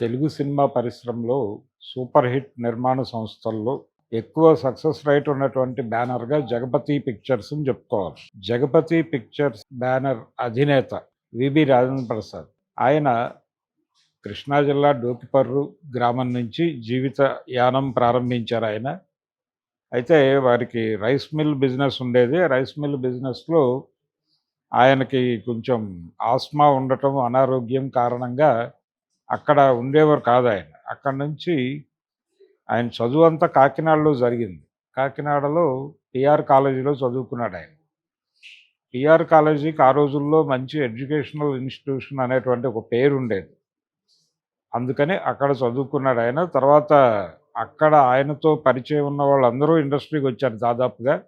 Telugu cinema పరిశ్రమలో super hit నిర్మాణ సంస్థల్లో ఎక్కువ సక్సెస్ రేట్ ఉన్నటువంటి బ్యానర్గా జగపతి పిక్చర్స్ అని చెప్పుకోవాలి. జగపతి పిక్చర్స్ బ్యానర్ అధినేత విబి రాజేంద్ర ప్రసాద్. ఆయన కృష్ణా జిల్లా డోకిపర్రు గ్రామం నుంచి జీవిత యానం ప్రారంభించారు ఆయన. అయితే వారికి రైస్ మిల్ బిజినెస్ ఉండేది. రైస్ మిల్ బిజినెస్లో ఆయనకి కొంచెం ఆస్మా ఉండటం అనారోగ్యం కారణంగా అక్కడ ఉండేవారు కాదు ఆయన. అక్కడ నుంచి ఆయన చదువు అంతా కాకినాడలో జరిగింది. కాకినాడలో టిఆర్ కాలేజీలో చదువుకున్నాడు ఆయన. టిఆర్ కాలేజీకి ఆ రోజుల్లో మంచి ఎడ్యుకేషనల్ ఇన్స్టిట్యూషన్ అనేటువంటి ఒక పేరు ఉండేది. అందుకని అక్కడ చదువుకున్నాడు ఆయన. తర్వాత అక్కడ ఆయనతో పరిచయం ఉన్న వాళ్ళందరూ ఇండస్ట్రీకి వచ్చారు దాదాపుగా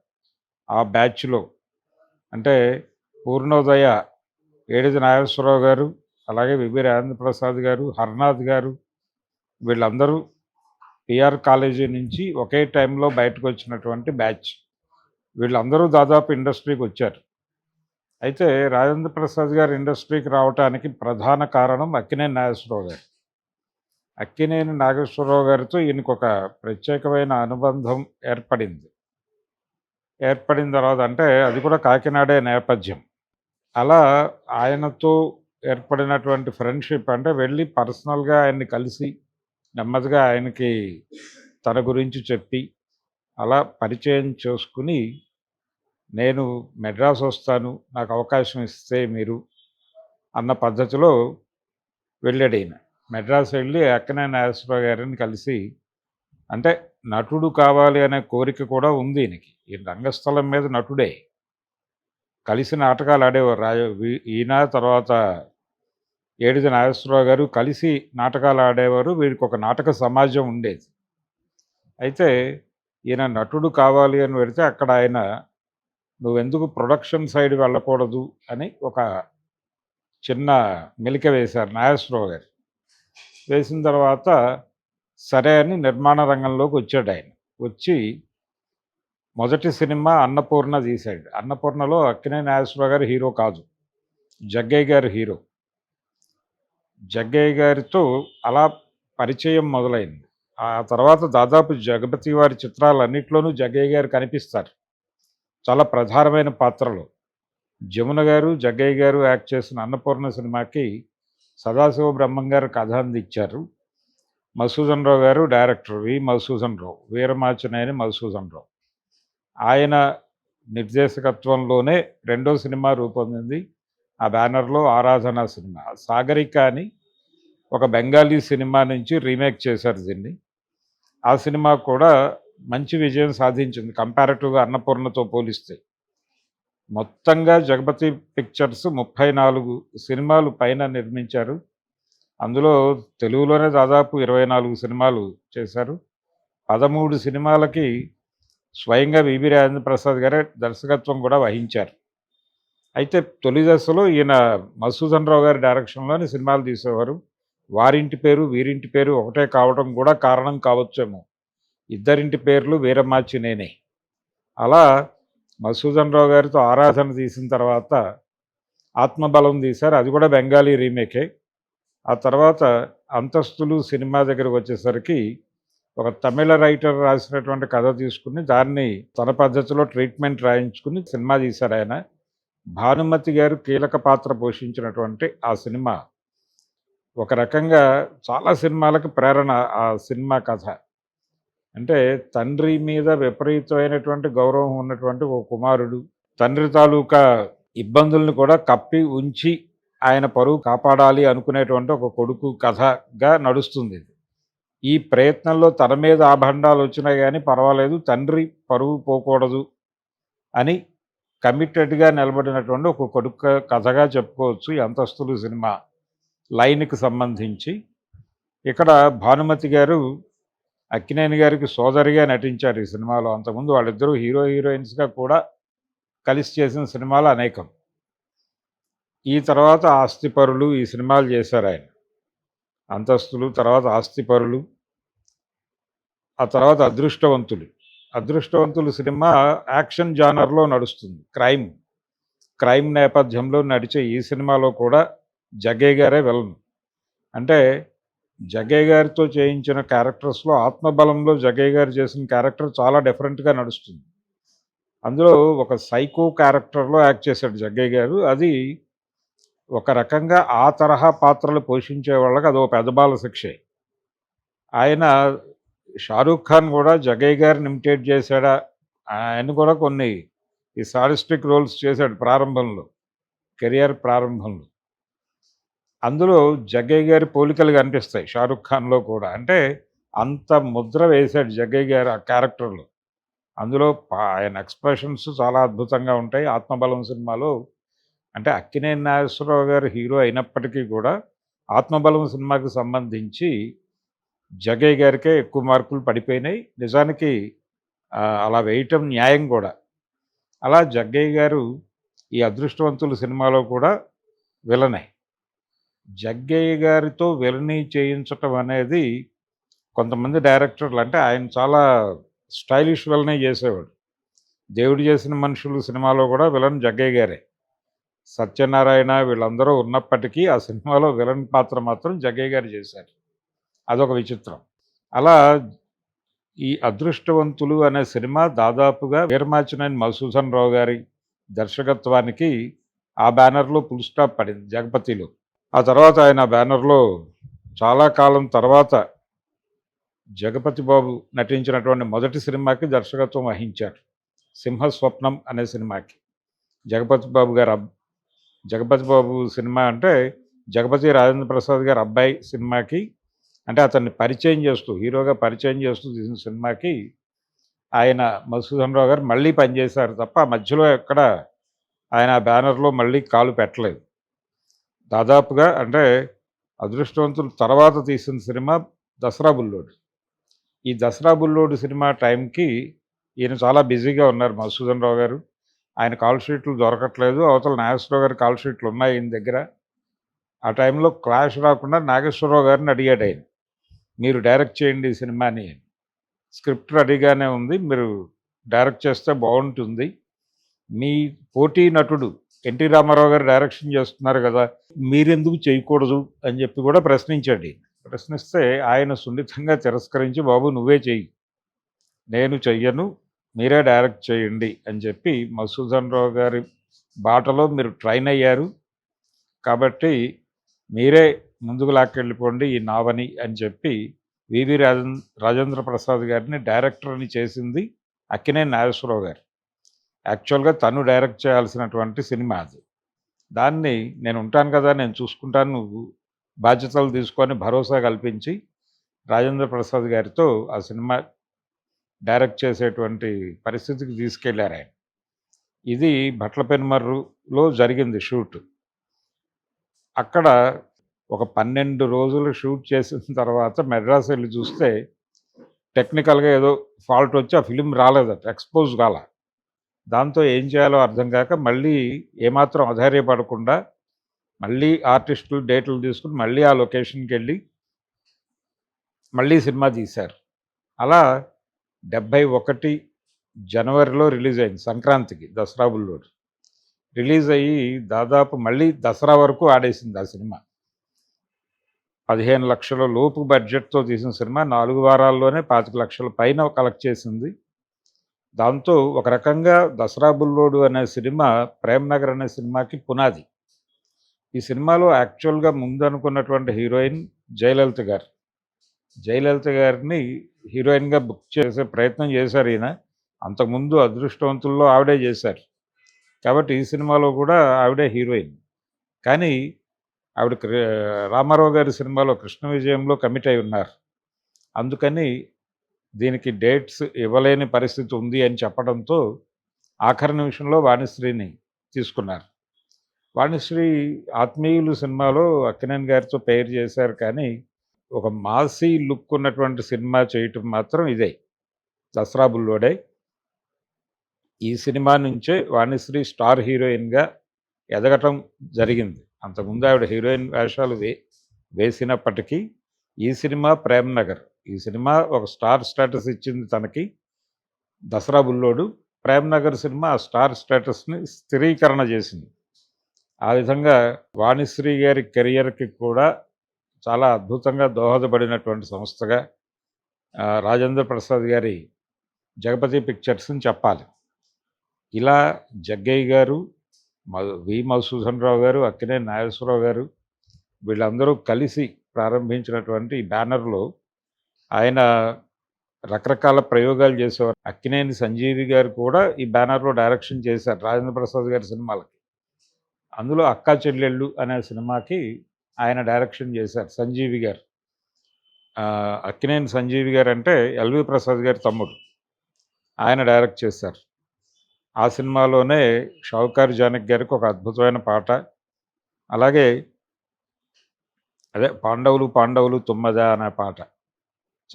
ఆ బ్యాచ్లో. అంటే పూర్ణోదయ ఏడిది నాగేశ్వరరావు గారు అలాగే విబి రాజేంద్ర ప్రసాద్ గారు హర్నాథ్ గారు వీళ్ళందరూ పిఆర్ కాలేజీ నుంచి ఒకే టైంలో బయటకు వచ్చినటువంటి బ్యాచ్. వీళ్ళందరూ దాదాపు ఇండస్ట్రీకి వచ్చారు. అయితే రాజేంద్ర ప్రసాద్ గారు ఇండస్ట్రీకి రావడానికి ప్రధాన కారణం అక్కినేని నాగేశ్వరరావు గారు. అక్కినేని నాగేశ్వరరావు గారితో ఈయనకు ఒక ప్రత్యేకమైన అనుబంధం ఏర్పడింది. ఏర్పడిన తర్వాత అంటే అది కూడా కాకినాడే నేపథ్యం. అలా ఆయనతో ఏర్పడినటువంటి ఫ్రెండ్షిప్ అంటే వెళ్ళి పర్సనల్గా ఆయన్ని కలిసి నెమ్మదిగా ఆయనకి తన గురించి చెప్పి అలా పరిచయం చేసుకుని నేను మెడ్రాస్ వస్తాను నాకు అవకాశం ఇస్తే మీరు అన్న పద్ధతిలో వెళ్ళాడైన మెడ్రాస్ వెళ్ళి అక్కనే నాగేశ్వరరావు గారిని కలిసి అంటే నటుడు కావాలి అనే కోరిక కూడా ఉంది ఈయనకి. ఈ రంగస్థలం మీద నటుడే. కలిసి నాటకాలు ఆడేవారు. రాజ వీ- ఈయన తర్వాత ఏడిది నాగేశ్వరరావు గారు కలిసి నాటకాలు ఆడేవారు. వీరికి ఒక నాటక సమాజం ఉండేది. అయితే ఈయన నటుడు కావాలి అని పెడితే అక్కడ ఆయన నువ్వెందుకు ప్రొడక్షన్ సైడ్ వెళ్ళకూడదు అని ఒక చిన్న మెలిక వేశారు నాగేశ్వరరావు గారు. వేసిన తర్వాత సరే అని నిర్మాణ రంగంలోకి వచ్చాడు ఆయన. వచ్చి మొదటి సినిమా అన్నపూర్ణ తీశాడు. అన్నపూర్ణలో అక్కినే నాగేశ్వరరావు గారు హీరో కాదు. జగ్గయ్య గారు హీరో. జగ్గయ్య గారితో అలా పరిచయం మొదలైంది. ఆ తర్వాత దాదాపు జగపతి వారి చిత్రాలన్నింటిలోనూ జగ్గయ్య గారు కనిపిస్తారు. చాలా ప్రధానమైన పాత్రలు. జమున గారు జగ్గయ్య గారు యాక్ట్ చేసిన అన్నపూర్ణ సినిమాకి సదాశివ బ్రహ్మం గారు కథ అందించారు మధుసూదన్ రావు గారు డైరెక్టర్ వి. మధుసూదన్ రావు. వీరమాచనేని మధుసూదన్ రావు. ఆయన నిర్దేశకత్వంలోనే రెండో సినిమా రూపొందింది. ఆ బ్యానర్లో ఆరాధన సినిమా. సాగరిక అని ఒక బెంగాలీ సినిమా నుంచి రీమేక్ చేశారు దీన్ని. ఆ సినిమా కూడా మంచి విజయం సాధించింది. కంపారిటివ్గా అన్నపూర్ణతో పోలిస్తే. మొత్తంగా జగపతి పిక్చర్స్ ముప్పై నాలుగు సినిమాలు పైన నిర్మించారు. అందులో తెలుగులోనే దాదాపు ఇరవై నాలుగు సినిమాలు చేశారు. పదమూడు సినిమాలకి స్వయంగా విబి రాజేంద్ర ప్రసాద్ గారే దర్శకత్వం కూడా వహించారు. అయితే తొలి దశలో ఈయన మధుసూదన్ రావు గారి డైరెక్షన్లోని సినిమాలు తీసేవారు. వారింటి పేరు వీరింటి పేరు ఒకటే కావడం కూడా కారణం కావచ్చేమో. ఇద్దరింటి పేర్లు వీరమాచి నేనే అలా మధుసూదన్ రావు గారితో ఆరాధన తీసిన తర్వాత ఆత్మబలం తీశారు. అది కూడా బెంగాలీ రీమేకే. ఆ తర్వాత అంతస్తులు సినిమా దగ్గరకు వచ్చేసరికి ఒక తమిళ రైటర్ రాసినటువంటి కథ తీసుకుని దాన్ని తన పద్ధతిలో ట్రీట్మెంట్ రాయించుకుని సినిమా తీశారు ఆయన. భానుమతి గారు కీలక పాత్ర పోషించినటువంటి ఆ సినిమా. ఒక రకంగా చాలా సినిమాలకు ప్రేరణ ఆ సినిమా కథ. అంటే తండ్రి మీద విపరీతమైనటువంటి గౌరవం ఉన్నటువంటి ఒక కుమారుడు తండ్రి తాలూకా ఇబ్బందులను కూడా కప్పి ఉంచి ఆయన పరువు కాపాడాలి అనుకునేటువంటి ఒక కొడుకు కథగా నడుస్తుంది ఇది. ఈ ప్రయత్నంలో తన మీద ఆభండాలు వచ్చినా కానీ పర్వాలేదు తండ్రి పరువు పోకూడదు అని కమిటెడ్గా నిలబడినటువంటి ఒక కొడుకు కథగా చెప్పుకోవచ్చు అంతస్తులు సినిమా. లైన్కి సంబంధించి. ఇక్కడ భానుమతి గారు అక్కినేని గారికి సోదరిగా నటించారు ఈ సినిమాలో. అంతకుముందు వాళ్ళిద్దరూ హీరో హీరోయిన్స్గా కూడా కలిసి చేసిన సినిమాలు అనేకం. ఈ తర్వాత ఆస్తిపరులు ఈ సినిమాలు చేశారు ఆయన. అంతస్తులు తర్వాత ఆస్తిపరులు ఆ తర్వాత అదృష్టవంతులు అదృష్టవంతులు సినిమా యాక్షన్ జానర్లో నడుస్తుంది క్రైమ్ క్రైమ్ నేపథ్యంలో నడిచే ఈ సినిమాలో కూడా జగ్గయ్య గారే వెళ్ళను అంటే జగ్గయ్య గారితో చేయించిన క్యారెక్టర్స్‌లో 'ఆత్మబలంలో' జగ్గయ్య గారు చేసిన క్యారెక్టర్ చాలా డిఫరెంట్‌గా నడుస్తుంది. అందులో ఒక సైకో క్యారెక్టర్‌లో యాక్ట్ చేశాడు జగ్గయ్య గారు. అది ఒక రకంగా ఆ తరహా పాత్రలు పోషించే వాళ్ళకి అదో పెద్ద బాల శిక్షే. ఆయన 'షారూఖ్ ఖాన్' కూడా జగ్గయ్య గారిని ఇమిటేట్ చేశాడా? ఆయన కూడా కొన్ని ఈ సాడిస్టిక్ రోల్స్ చేశాడు ప్రారంభంలో. కెరియర్ ప్రారంభంలో. అందులో జగ్గయ్య గారి పోలికలు కనిపిస్తాయి షారుఖ్ ఖాన్‌లో' కూడా. అంటే అంత ముద్ర వేశాడు జగ్గయ్య గారు ఆ క్యారెక్టర్‌లో. అందులో ఆయన ఎక్స్‌ప్రెషన్స్ చాలా అద్భుతంగా ఉంటాయి. 'ఆత్మబలం' సినిమాలో అంటే అక్కినేని నాగేశ్వరరావు గారు హీరో అయినప్పటికీ కూడా 'ఆత్మబలం' సినిమాకి సంబంధించి జగ్గయ్య గారికే ఎక్కువ మార్కులు పడిపోయినాయి. నిజానికి అలా వేయటం న్యాయం కూడా. అలా జగ్గయ్య గారు ఈ 'అదృష్టవంతులు' సినిమాలో కూడా విలనే. జగ్గయ్య గారితో విలనీ చేయించటం అనేది కొంతమంది డైరెక్టర్లు అంటే ఆయన చాలా స్టైలిష్ విలనే చేసేవాడు. 'దేవుడు చేసిన మనుషులు' సినిమాలో కూడా విలన్ జగ్గయ్య గారే. సత్యనారాయణ వీళ్ళందరూ ఉన్నప్పటికీ ఆ సినిమాలో విలన్ పాత్ర మాత్రం జగ్గయ్య గారు చేశారు. అదొక విచిత్రం. అలా ఈ 'అదృష్టవంతులు' అనే సినిమా దాదాపుగా వీరమాచినేని మధుసూదన్ రావు గారి దర్శకత్వానికి ఆ బ్యానర్‌లో ఫుల్ స్టాప్ పడింది 'జగపతిలో'. ఆ తర్వాత ఆయన ఆ బ్యానర్‌లో చాలా కాలం తర్వాత 'జగపతి బాబు' నటించినటువంటి మొదటి సినిమాకి దర్శకత్వం వహించారు. 'సింహస్వప్నం' అనే సినిమాకి. జగపతి బాబు గారు జగపతి బాబు సినిమా అంటే జగపతి రాజేంద్ర ప్రసాద్ గారు అబ్బాయి సినిమాకి అంటే అతన్ని పరిచయం చేస్తూ హీరోగా పరిచయం చేస్తూ తీసిన సినిమాకి ఆయన మధుసూదన్ రావు గారు మళ్ళీ పనిచేశారు తప్ప మధ్యలో ఎక్కడ ఆయన ఆ బ్యానర్‌లో మళ్ళీ కాలు పెట్టలేదు. దాదాపుగా అంటే 'అదృష్టవంతులు' తర్వాత తీసిన సినిమా 'దసరా బుల్లోడు'. ఈ 'దసరా బుల్లోడు' సినిమా టైంకి ఈయన చాలా బిజీగా ఉన్నారు మధుసూదన్ రావు గారు. ఆయన కాల్ షీట్లు దొరకట్లేదు. అవతల నాగేశ్వరరావు గారి కాల్ షీట్లు ఉన్నాయి ఈయన దగ్గర. ఆ టైంలో క్లాష్ రాకుండా నాగేశ్వరరావు గారిని అడిగాడు ఆయన. మీరు డైరెక్ట్ చేయండి ఈ సినిమాని. స్క్రిప్ట్ రెడీగానే ఉంది. మీరు డైరెక్ట్ చేస్తే బాగుంటుంది మీ పోటీ నటుడు 'ఎన్టీ రామారావు' గారు డైరెక్షన్ చేస్తున్నారు కదా మీరెందుకు చేయకూడదు అని చెప్పి కూడా ప్రశ్నించండి ప్రశ్నిస్తే ఆయన సున్నితంగా తిరస్కరించి బాబు నువ్వే చెయ్యి. నేను చెయ్యను. మీరే డైరెక్ట్ చేయండి అని చెప్పి మసూదన్ రావు గారి బాటలో మీరు ట్రైన్ అయ్యారు. కాబట్టి మీరే ముందుకు లాక్కెళ్ళిపోండి ఈ నావని అని చెప్పి వివి రాజన్ రాజేంద్ర ప్రసాద్ గారిని డైరెక్టర్‌ని చేసింది అక్కినే నాగేశ్వరరావు గారు. యాక్చువల్‌గా తను డైరెక్ట్ చేయాల్సినటువంటి సినిమా అది. దాన్ని నేను ఉంటాను కదా! నేను చూసుకుంటాను. నువ్వు బాధ్యతలు తీసుకొని భరోసా కల్పించి రాజేంద్ర ప్రసాద్ గారితో ఆ సినిమా డైరెక్ట్ చేసేటువంటి పరిస్థితికి తీసుకెళ్ళారాయన. ఇది భట్ల పెనుమర్రులో జరిగింది షూట్. అక్కడ ఒక 12 రోజులు షూట్ చేసిన తర్వాత మెడ్రాస్ వెళ్ళి చూస్తే టెక్నికల్‌గా ఏదో ఫాల్ట్ వచ్చి ఆ ఫిలిం రాలేదట. ఎక్స్‌పోజ్ కాల. దాంతో ఏం చేయాలో అర్థం కాక మళ్ళీ ఏమాత్రం అధైర్యపడకుండా మళ్ళీ ఆర్టిస్టులు డేట్లు తీసుకుని మళ్ళీ ఆ లొకేషన్కి వెళ్ళి మళ్ళీ సినిమా తీశారు. అలా 71 జనవరిలో రిలీజ్ అయింది సంక్రాంతికి 'దసరా బుల్లోడు'. రిలీజ్ అయ్యి దాదాపు మళ్ళీ దసరా వరకు ఆడేసింది ఆ సినిమా. పదిహేను లక్షల లోపు బడ్జెట్‌తో తీసిన సినిమా నాలుగు వారాల్లోనే పాతిక లక్షల పైన కలెక్ట్ చేసింది. దాంతో ఒక రకంగా 'దసరా బుల్లోడు' అనే సినిమా 'ప్రేమ్ నగర్' అనే సినిమాకి పునాది. ఈ సినిమాలో యాక్చువల్‌గా ముందు అనుకున్నటువంటి హీరోయిన్ జయలలిత గారు. జయలలిత గారిని హీరోయిన్‌గా బుక్ చేసే ప్రయత్నం చేశారు ఈయన. అంతకుముందు 'అదృష్టవంతుల్లో' ఆవిడే చేశారు. కాబట్టి ఈ సినిమాలో కూడా ఆవిడే హీరోయిన్. కానీ ఆవిడ క్రి రామారావు గారి సినిమాలో 'కృష్ణ విజయంలో' కమిట్ అయి ఉన్నారు. అందుకని దీనికి డేట్స్ ఇవ్వలేని పరిస్థితి ఉంది అని చెప్పడంతో ఆఖరి నిమిషంలో వాణిశ్రీని తీసుకున్నారు. వాణిశ్రీ 'ఆత్మీయులు' సినిమాలో అక్కినేని గారితో పేరు చేశారు కానీ ఒక మాసీ లుక్ ఉన్నటువంటి సినిమా చేయటం మాత్రం ఇదే 'దసరా బుల్లోడే'. ఈ సినిమా నుంచే వాణిశ్రీ స్టార్ హీరోయిన్‌గా ఎదగటం జరిగింది. అంతకుముందు ఆవిడ హీరోయిన్ వేషాలు వే వేసినప్పటికీ ఈ సినిమా 'ప్రేమ్ నగర్' ఈ సినిమా ఒక స్టార్ స్టేటస్ ఇచ్చింది తనకి. 'దసరా బుల్లోడు', 'ప్రేమ్ నగర్' సినిమా ఆ స్టార్ స్టేటస్‌ని స్థిరీకరణ చేసింది. ఆ విధంగా వాణిశ్రీ గారి కెరియర్‌కి కూడా చాలా అద్భుతంగా దోహదపడినటువంటి సంస్థగా రాజేంద్ర ప్రసాద్ గారి జగపతి పిక్చర్స్ అని చెప్పాలి. ఇలా జగ్గయ్య గారు వి మధుసూదన్ రావు గారు అక్కినే నాగేశ్వరరావు గారు వీళ్ళందరూ కలిసి ప్రారంభించినటువంటి ఈ బ్యానర్లో ఆయన రకరకాల ప్రయోగాలు చేసేవారు. అక్కినేని సంజీవి గారు కూడా ఈ బ్యానర్లో డైరెక్షన్ చేశారు రాజేంద్ర ప్రసాద్ గారి సినిమాలకి. అందులో అక్కా చెల్లెళ్ళు అనే సినిమాకి ఆయన డైరెక్షన్ చేశారు సంజీవి గారు. అక్కినేని సంజీవి గారు అంటే ఎల్వి ప్రసాద్ గారి తమ్ముడు. ఆయన డైరెక్ట్ చేశారు. ఆ సినిమాలోనే షావుకారు జానక్ గారికి ఒక అద్భుతమైన పాట. అలాగే అదే పాండవులు పాండవులు తుమ్మద అనే పాట.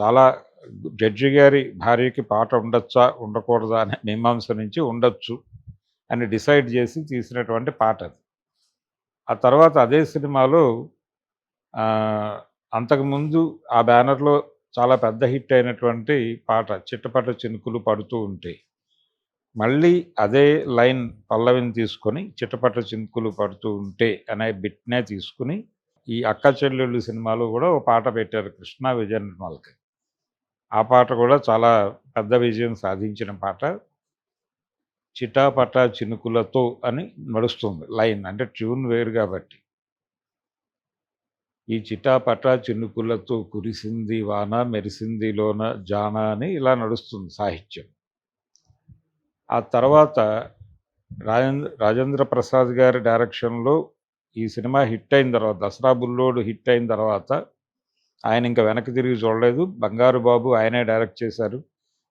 చాలా జడ్జి గారి భార్యకి పాట ఉండొచ్చా ఉండకూడదా అనే మీమాంస నుంచి ఉండొచ్చు అని డిసైడ్ చేసి తీసినటువంటి పాట అది. ఆ తర్వాత అదే సినిమాలో అంతకుముందు ఆ బ్యానర్లో చాలా పెద్ద హిట్ అయినటువంటి పాట చిట్టపట్ట చినుకులు పడుతూ ఉంటాయి మళ్ళీ అదే లైన్ పల్లవిని తీసుకొని చిట్టపట్ట చినుకులు పడుతూ ఉంటే అనే బిట్నే తీసుకుని ఈ అక్క చెల్లెళ్ళు సినిమాలో కూడా ఒక పాట పెట్టారు కృష్ణ విజయ నిర్మల్కి ఆ పాట కూడా చాలా పెద్ద విజయం సాధించిన పాట. చిటాపట చినుకులతో అని నడుస్తుంది లైన్ అంటే ట్యూన్ వేరు కాబట్టి. ఈ చిటాపట చినుకులతో కురిసింది వాన మెరిసింది లోన జాన అని ఇలా నడుస్తుంది సాహిత్యం. ఆ తర్వాత రాజేంద్ర రాజేంద్ర ప్రసాద్ గారి డైరెక్షన్లో ఈ సినిమా హిట్ అయిన తర్వాత దసరా బుల్లోడు హిట్ అయిన తర్వాత ఆయన ఇంకా వెనక్కి తిరిగి చూడలేదు. బంగారు బాబు ఆయనే డైరెక్ట్ చేశారు.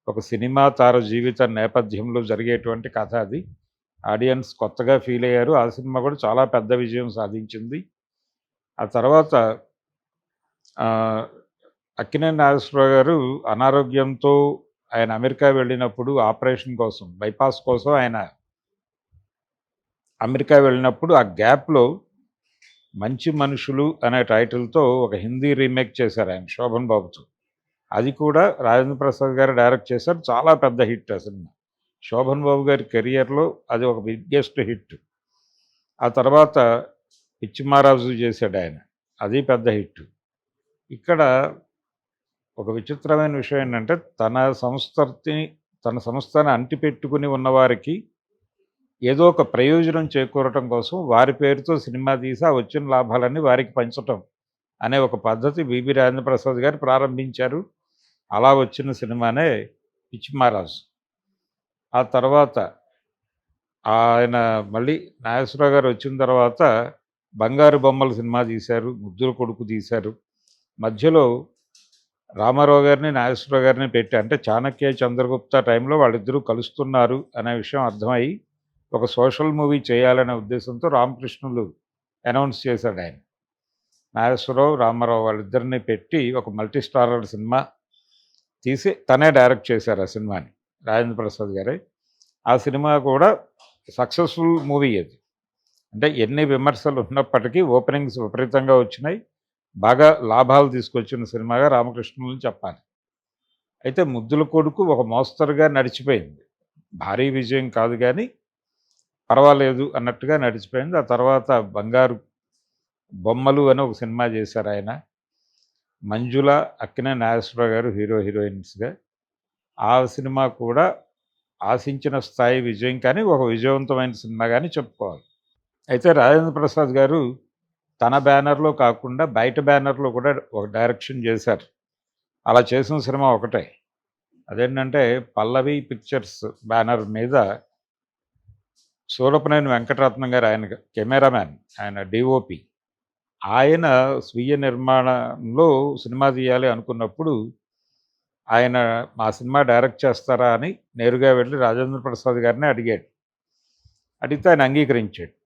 ఒక సినిమా తార జీవిత నేపథ్యంలో జరిగేటువంటి కథ అది. ఆడియన్స్ కొత్తగా ఫీల్ అయ్యారు. ఆ సినిమా కూడా చాలా పెద్ద విజయం సాధించింది. ఆ తర్వాత అక్కినేని నాగేశ్వరరావు గారు అనారోగ్యంతో ఆయన అమెరికా వెళ్ళినప్పుడు ఆపరేషన్ కోసం బైపాస్ కోసం ఆయన అమెరికా వెళ్ళినప్పుడు ఆ గ్యాప్లో మంచి మనుషులు అనే టైటిల్తో ఒక హిందీ రీమేక్ చేశారు ఆయన శోభన్ బాబుతో. అది కూడా రాజేంద్ర ప్రసాద్ గారు డైరెక్ట్ చేశారు. చాలా పెద్ద హిట్ ఆ సినిమా. శోభన్ బాబు గారి కెరియర్లో అది ఒక బిగ్గెస్ట్ హిట్. ఆ తర్వాత పిచ్చిమారాజు చేశాడు ఆయన. అది పెద్ద హిట్. ఇక్కడ ఒక విచిత్రమైన విషయం ఏంటంటే తన సంస్థని తన సంస్థని అంటిపెట్టుకుని ఉన్నవారికి ఏదో ఒక ప్రయోజనం చేకూరటం కోసం వారి పేరుతో సినిమా తీసి ఆ వచ్చిన లాభాలన్నీ వారికి పంచటం అనే ఒక పద్ధతి బీబీ రాజేంద్ర ప్రసాద్ గారు ప్రారంభించారు. అలా వచ్చిన సినిమానే పిచ్చిమారాజు ఆ తర్వాత ఆయన మళ్ళీ నాగేశ్వరరావు గారు వచ్చిన తర్వాత బంగారు బొమ్మల సినిమా తీశారు ముద్దుల కొడుకు తీశారు. మధ్యలో రామారావు గారిని నాగేశ్వరరావు గారిని పెట్టి అంటే చాణక్య చంద్రగుప్త టైంలో వాళ్ళిద్దరూ కలుస్తున్నారు అనే విషయం అర్థమై ఒక సోషల్ మూవీ చేయాలనే ఉద్దేశంతో రామకృష్ణులు అనౌన్స్ చేశాడు ఆయన. నాగేశ్వరరావు రామారావు వాళ్ళిద్దరిని పెట్టి ఒక మల్టీ స్టారర్ సినిమా తీసి తనే డైరెక్ట్ చేశారు ఆ సినిమాని రాజేంద్ర ప్రసాద్ గారే. ఆ సినిమా కూడా సక్సెస్ఫుల్ మూవీ అది. అంటే ఎన్ని విమర్శలు ఉన్నప్పటికీ ఓపెనింగ్స్ విపరీతంగా వచ్చినాయి. బాగా లాభాలు తీసుకొచ్చిన సినిమాగా రామకృష్ణులను చెప్పాలి. అయితే ముద్దుల కొడుకు ఒక మోస్తరుగా నడిచిపోయింది. భారీ విజయం కాదు కానీ పర్వాలేదు అన్నట్టుగా నడిచిపోయింది. ఆ తర్వాత బంగారు బొమ్మలు అని ఒక సినిమా చేశారు ఆయన. మంజుల అక్కినే నాగేశ్వరరావు గారు హీరో హీరోయిన్స్గా. ఆ సినిమా కూడా ఆశించిన స్థాయి విజయం కానీ ఒక విజయవంతమైన సినిమా కానీ చెప్పుకోవాలి. అయితే రాజేంద్ర ప్రసాద్ గారు తన బ్యానర్లో కాకుండా బయట బ్యానర్లో కూడా ఒక డైరెక్షన్ చేశారు. అలా చేసిన సినిమా ఒకటే. అదేంటంటే పల్లవి పిక్చర్స్ బ్యానర్ మీద సూరపనేని వెంకటరత్నం గారు ఆయన కెమెరామ్యాన్ ఆయన డిఓపి ఆయన స్వీయ నిర్మాణంలో సినిమా తీయాలి అనుకున్నప్పుడు ఆయన మా సినిమా డైరెక్ట్ చేస్తారా అని నేరుగా వెళ్ళి రాజేంద్ర ప్రసాద్ గారిని అడిగాడు. అడిగితే ఆయన అంగీకరించాడు.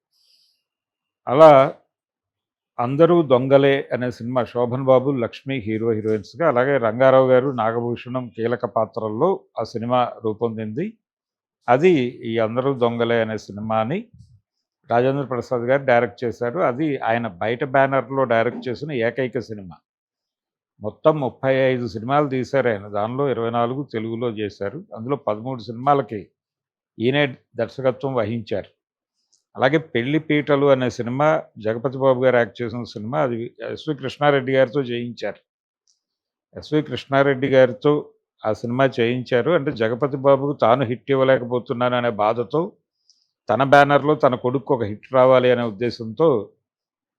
అలా అందరూ దొంగలే అనే సినిమా శోభన్ బాబు లక్ష్మి హీరో హీరోయిన్స్గా అలాగే రంగారావు గారు నాగభూషణం కీలక పాత్రల్లో ఆ సినిమా రూపొందింది. అది ఈ అందరూ దొంగలే అనే సినిమాని రాజేంద్ర ప్రసాద్ గారు డైరెక్ట్ చేశారు. అది ఆయన బయట బ్యానర్లో డైరెక్ట్ చేసిన ఏకైక సినిమా. మొత్తం ముప్పై ఐదు సినిమాలు తీశారు ఆయన. దానిలో ఇరవై నాలుగు తెలుగులో చేశారు. అందులో పదమూడు సినిమాలకి ఈయనే దర్శకత్వం వహించారు. అలాగే పెళ్ళి పీటలు అనే సినిమా జగపతి బాబు గారు యాక్ట్ చేసిన సినిమా అది ఎస్వి కృష్ణారెడ్డి గారితో చేయించారు. ఎస్వి కృష్ణారెడ్డి గారితో ఆ సినిమా చేయించారు అంటే జగపతి బాబుకు తాను హిట్ ఇవ్వలేకపోతున్నాను అనే బాధతో తన బ్యానర్లో తన కొడుకు ఒక హిట్ రావాలి అనే ఉద్దేశంతో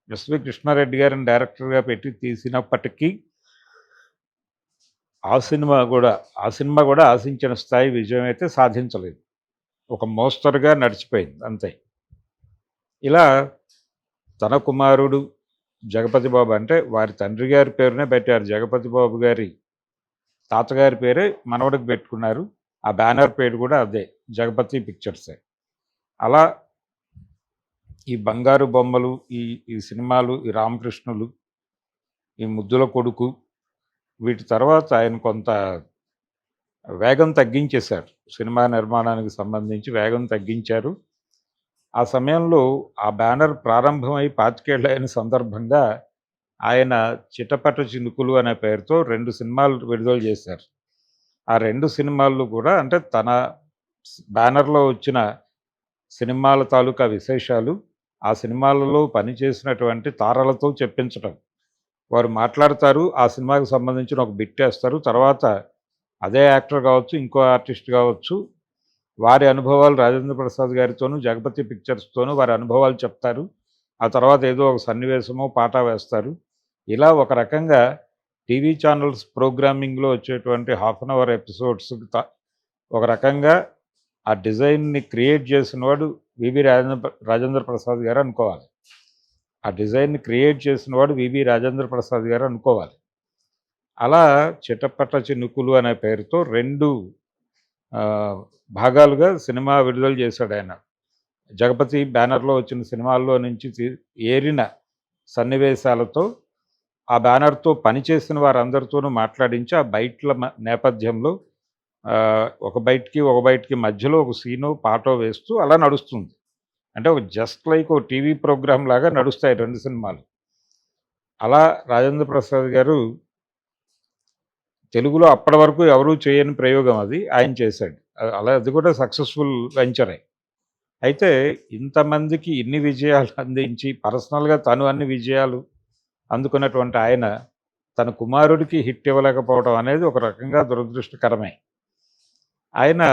ఎస్వి కృష్ణారెడ్డి గారిని డైరెక్టర్గా పెట్టి తీసినప్పటికీ ఆ సినిమా కూడా ఆ సినిమా కూడా ఆశించిన స్థాయి విజయం అయితే సాధించలేదు. ఒక మోస్తరుగా నడిచిపోయింది అంతే. ఇలా తన కుమారుడు జగపతి బాబు అంటే వారి తండ్రి గారి పేరునే పెట్టారు. జగపతి బాబు గారి తాతగారి పేరే మనవడికి పెట్టుకున్నారు. ఆ బ్యానర్ పేరు కూడా అదే జగపతి పిక్చర్సే. అలా ఈ బంగారు బొమ్మలు ఈ ఈ సినిమాలు ఈ రామకృష్ణులు ఈ ముద్దుల కొడుకు వీటి తర్వాత ఆయన కొంత వేగం తగ్గించేశారు. సినిమా నిర్మాణానికి సంబంధించి వేగం తగ్గించారు. ఆ సమయంలో ఆ బ్యానర్ ప్రారంభమై పాతికేళ్ళు అయిన సందర్భంగా ఆయన చిటపట చినుకులు అనే పేరుతో రెండు సినిమాలు విడుదల చేశారు. ఆ రెండు సినిమాలు కూడా అంటే తన బ్యానర్లో వచ్చిన సినిమాల తాలూకా విశేషాలు ఆ సినిమాలలో పనిచేసినటువంటి తారలతో చెప్పించడం వారు మాట్లాడతారు ఆ సినిమాకి సంబంధించిన ఒక బిట్ వేస్తారు తర్వాత అదే యాక్టర్ కావచ్చు ఇంకో ఆర్టిస్ట్ కావచ్చు వారి అనుభవాలు రాజేంద్ర ప్రసాద్ గారితోనూ జగపతి పిక్చర్స్తోనూ వారి అనుభవాలు చెప్తారు. ఆ తర్వాత ఏదో ఒక సన్నివేశమో పాట వేస్తారు. ఇలా ఒక రకంగా టీవీ ఛానల్స్ ప్రోగ్రామింగ్లో వచ్చేటువంటి హాఫ్ అన్ అవర్ ఎపిసోడ్స్ ఒక రకంగా ఆ డిజైన్ని క్రియేట్ చేసిన వాడు వివి రాజేంద్ర రాజేంద్ర ప్రసాద్ గారు అనుకోవాలి. ఆ డిజైన్ని క్రియేట్ చేసిన వాడు వివి రాజేంద్ర ప్రసాద్ గారు అనుకోవాలి. అలా చిట్టపట్ట చినుకులు అనే పేరుతో రెండు భాగాలుగా సినిమా విడుదల చేశాడు ఆయన. జగపతి బ్యానర్లో వచ్చిన సినిమాల్లో నుంచి ఏరిన సన్నివేశాలతో ఆ బ్యానర్తో పనిచేసిన వారందరితోనూ మాట్లాడించి ఆ బయట్ల నేపథ్యంలో ఒక బయటికి ఒక బయటికి మధ్యలో ఒక సీను పాటో వేస్తూ అలా నడుస్తుంది. అంటే ఒక జస్ట్ లైక్ ఒక టీవీ ప్రోగ్రామ్ లాగా నడుస్తాయి రెండు సినిమాలు. అలా రాజేంద్ర ప్రసాద్ గారు తెలుగులో అప్పటి వరకు ఎవరూ చేయని ప్రయోగం అది ఆయన చేశాడు. అలా అది కూడా సక్సెస్ఫుల్ వెంచరే. అయితే ఇంతమందికి ఇన్ని విజయాలు అందించి పర్సనల్గా తను అన్ని విజయాలు అందుకున్నటువంటి ఆయన తన కుమారుడికి హిట్ ఇవ్వలేకపోవడం అనేది ఒక రకంగా దురదృష్టకరమే. ఆయన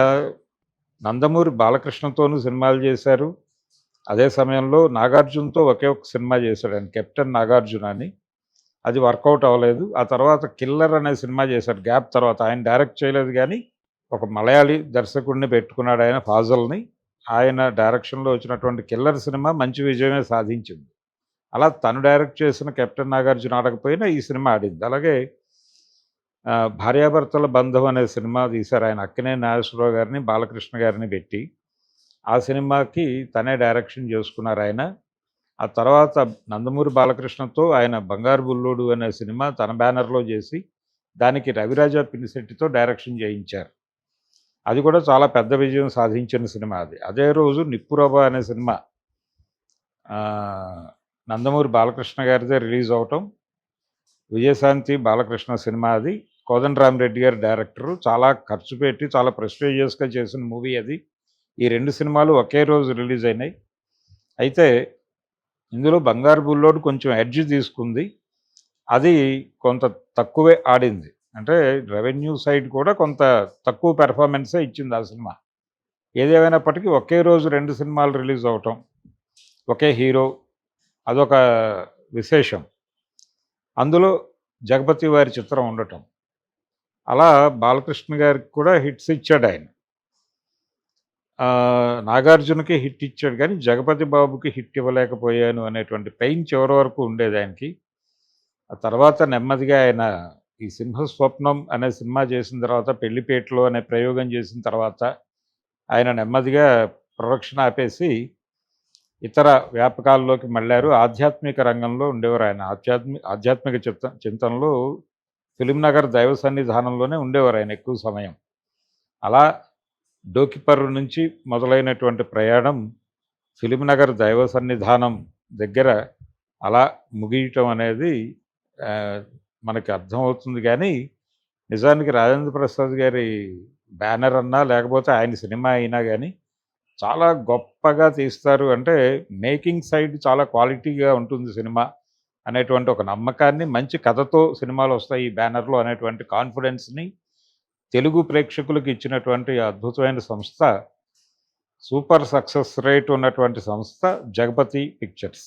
నందమూరి బాలకృష్ణతోనూ సినిమాలు చేశారు. అదే సమయంలో నాగార్జునతో ఒకే ఒక సినిమా చేశాడు. ఆయన కెప్టెన్ నాగార్జున అని. అది వర్కౌట్ అవ్వలేదు. ఆ తర్వాత కిల్లర్ అనే సినిమా చేశాడు. గ్యాప్ తర్వాత ఆయన డైరెక్ట్ చేయలేదు కానీ ఒక మలయాళీ దర్శకుడిని పెట్టుకున్నాడు ఆయన ఫాజల్ని. ఆయన డైరెక్షన్లో వచ్చినటువంటి కిల్లర్ సినిమా మంచి విజయమే సాధించింది. అలా తను డైరెక్ట్ చేసిన కెప్టెన్ నాగార్జున ఆడకపోయినా ఈ సినిమా ఆడింది. అలాగే భార్యాభర్తల బంధం అనే సినిమా తీశారు ఆయన అక్కినే నాగేశ్వరరావు గారిని బాలకృష్ణ గారిని పెట్టి. ఆ సినిమాకి తనే డైరెక్షన్ చేసుకున్నారు ఆయన. ఆ తర్వాత నందమూరి బాలకృష్ణతో ఆయన బంగారు బుల్లోడు అనే సినిమా తన బ్యానర్లో చేసి దానికి రవిరాజా పినిశెట్టితో డైరెక్షన్ చేయించారు. అది కూడా చాలా పెద్ద విజయం సాధించిన సినిమా అది. అదే రోజు నిప్పురబ అనే సినిమా నందమూరి బాలకృష్ణ గారిదే రిలీజ్ అవటం. విజయశాంతి బాలకృష్ణ సినిమా అది. కోదండరామిరెడ్డి గారి డైరెక్టరు. చాలా ఖర్చు పెట్టి చాలా ప్రెస్టీజియస్గా చేసిన మూవీ అది. ఈ రెండు సినిమాలు ఒకే రోజు రిలీజ్ అయినాయి. అయితే ఇందులో బంగారు బుల్లోడు కొంచెం ఎడ్జ్ తీసుకుంది. అది కొంత తక్కువే ఆడింది. అంటే రెవెన్యూ సైడ్ కూడా కొంత తక్కువ పెర్ఫార్మెన్సే ఇచ్చింది ఆ సినిమా. ఏదేమైనప్పటికీ ఒకే రోజు రెండు సినిమాలు రిలీజ్ అవటం ఒకే హీరో అదొక విశేషం. అందులో జగపతి వారి చిత్రం ఉండటం. అలా బాలకృష్ణ గారికి కూడా హిట్స్ ఇచ్చాడు ఆయన నాగార్జునకి హిట్ ఇచ్చాడు కానీ జగపతి బాబుకి హిట్ ఇవ్వలేకపోయాను అనేటువంటి పెయిన్ చివరి వరకు ఉండేది ఆయనకి. ఆ తర్వాత నెమ్మదిగా ఆయన ఈ సింహస్వప్నం అనే సినిమా చేసిన తర్వాత పెళ్ళిపేటలో అనే ప్రయోగం చేసిన తర్వాత ఆయన నెమ్మదిగా ప్రొడక్షన్ ఆపేసి ఇతర వ్యాపకాల్లోకి మళ్ళారు. ఆధ్యాత్మిక రంగంలో ఉండేవారు ఆయన. ఆధ్యాత్మిక ఆధ్యాత్మిక చిత్త చింతనలో ఫిలిం నగర్ దైవ సన్నిధానంలోనే ఉండేవారు ఆయన ఎక్కువ సమయం. అలా డోకిపర్రు నుంచి మొదలైనటువంటి ప్రయాణం ఫిలింనగర్ దైవ సన్నిధానం దగ్గర అలా ముగియటం అనేది మనకి అర్థమవుతుంది కానీ నిజానికి రాజేంద్ర ప్రసాద్ గారి బ్యానర్ అన్నా లేకపోతే ఆయన సినిమా అయినా కానీ చాలా గొప్పగా తీస్తారు. అంటే మేకింగ్ సైడ్ చాలా క్వాలిటీగా ఉంటుంది సినిమా అనేటువంటి ఒక నమ్మకాన్ని మంచి కథతో సినిమాలు వస్తాయి ఈ బ్యానర్లో అనేటువంటి కాన్ఫిడెన్స్ని తెలుగు ప్రేక్షకులకు ఇచ్చినటువంటి అద్భుతమైన సంస్థ సూపర్ సక్సెస్ రేట్ ఉన్నటువంటి సంస్థ జగపతి పిక్చర్స్.